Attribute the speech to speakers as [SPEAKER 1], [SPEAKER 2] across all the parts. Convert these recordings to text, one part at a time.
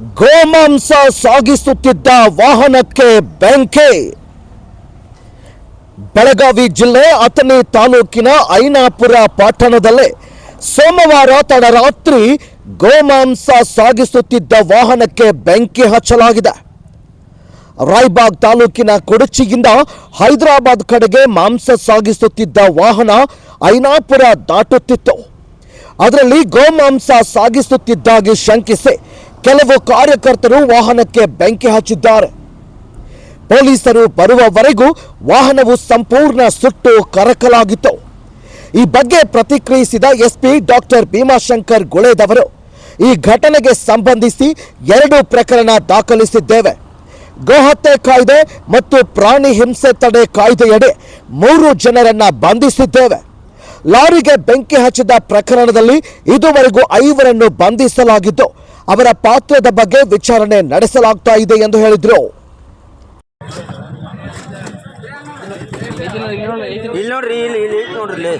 [SPEAKER 1] ಗೋಮಾಂಸ ಸಾಗಿಸುತ್ತಿದ್ದ ವಾಹನಕ್ಕೆ ಬೆಂಕಿ. ಬೆಳಗಾವಿ ಜಿಲ್ಲೆ ಅಥಣಿ ತಾಲೂಕಿನ ಐನಾಪುರ ಪಟ್ಟಣದಲ್ಲಿ ಸೋಮವಾರ ತಡರಾತ್ರಿ ಗೋಮಾಂಸ ಸಾಗಿಸುತ್ತಿದ್ದ ವಾಹನಕ್ಕೆ ಬೆಂಕಿ ಹಚ್ಚಲಾಗಿದೆ. ರಾಯ್ಬಾಗ್ ತಾಲೂಕಿನ ಕೊಡಚಿಯಿಂದ ಹೈದರಾಬಾದ್ ಕಡೆಗೆ ಮಾಂಸ ಸಾಗಿಸುತ್ತಿದ್ದ ವಾಹನ ಐನಾಪುರ ದಾಟುತ್ತಿತ್ತು. ಅದರಲ್ಲಿ ಗೋಮಾಂಸ ಸಾಗಿಸುತ್ತಿದ್ದಾಗಿ ಶಂಕಿಸಿ ಕೆಲವು ಕಾರ್ಯಕರ್ತರು ವಾಹನಕ್ಕೆ ಬೆಂಕಿ ಹಚ್ಚಿದ್ದಾರೆ. ಪೊಲೀಸರು ಬರುವವರೆಗೂ ವಾಹನವು ಸಂಪೂರ್ಣ ಸುಟ್ಟು ಕರಕಲಾಗಿತ್ತು. ಈ ಬಗ್ಗೆ ಪ್ರತಿಕ್ರಿಯಿಸಿದ ಎಸ್ಪಿ ಡಾಕ್ಟರ್ ಭೀಮಾಶಂಕರ್ ಗುಳೇದವರು, ಈ ಘಟನೆಗೆ ಸಂಬಂಧಿಸಿ ಎರಡು ಪ್ರಕರಣ ದಾಖಲಿಸಿದ್ದೇವೆ. ಗೋಹತ್ಯೆ ಕಾಯ್ದೆ ಮತ್ತು ಪ್ರಾಣಿ ಹಿಂಸೆ ತಡೆ ಕಾಯ್ದೆಯಡಿ ಮೂರು ಜನರನ್ನ ಬಂಧಿಸಿದ್ದೇವೆ. ಲಾರಿಗೆ ಬೆಂಕಿ ಹಚ್ಚಿದ ಪ್ರಕರಣದಲ್ಲಿ ಇದುವರೆಗೂ ಐವರನ್ನು ಬಂಧಿಸಲಾಗಿದ್ದು ಅವರ ಪಾತ್ರದ ಬಗ್ಗೆ ವಿಚಾರಣೆ ನಡೆಸಲಾಗ್ತಾ ಇದೆ ಎಂದು ಹೇಳಿದರು.
[SPEAKER 2] ಇಲ್ಲಿ ನೋಡ್ರಿ ಇಲ್ಲಿ ಇಲ್ಲಿ ಐತ್ ನೋಡ್ರಿ ಇಲ್ಲಿ.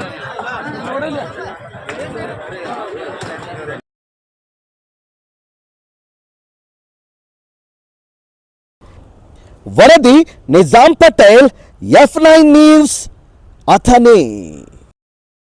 [SPEAKER 1] ವರದಿ Nizam Patel F nine news Athani.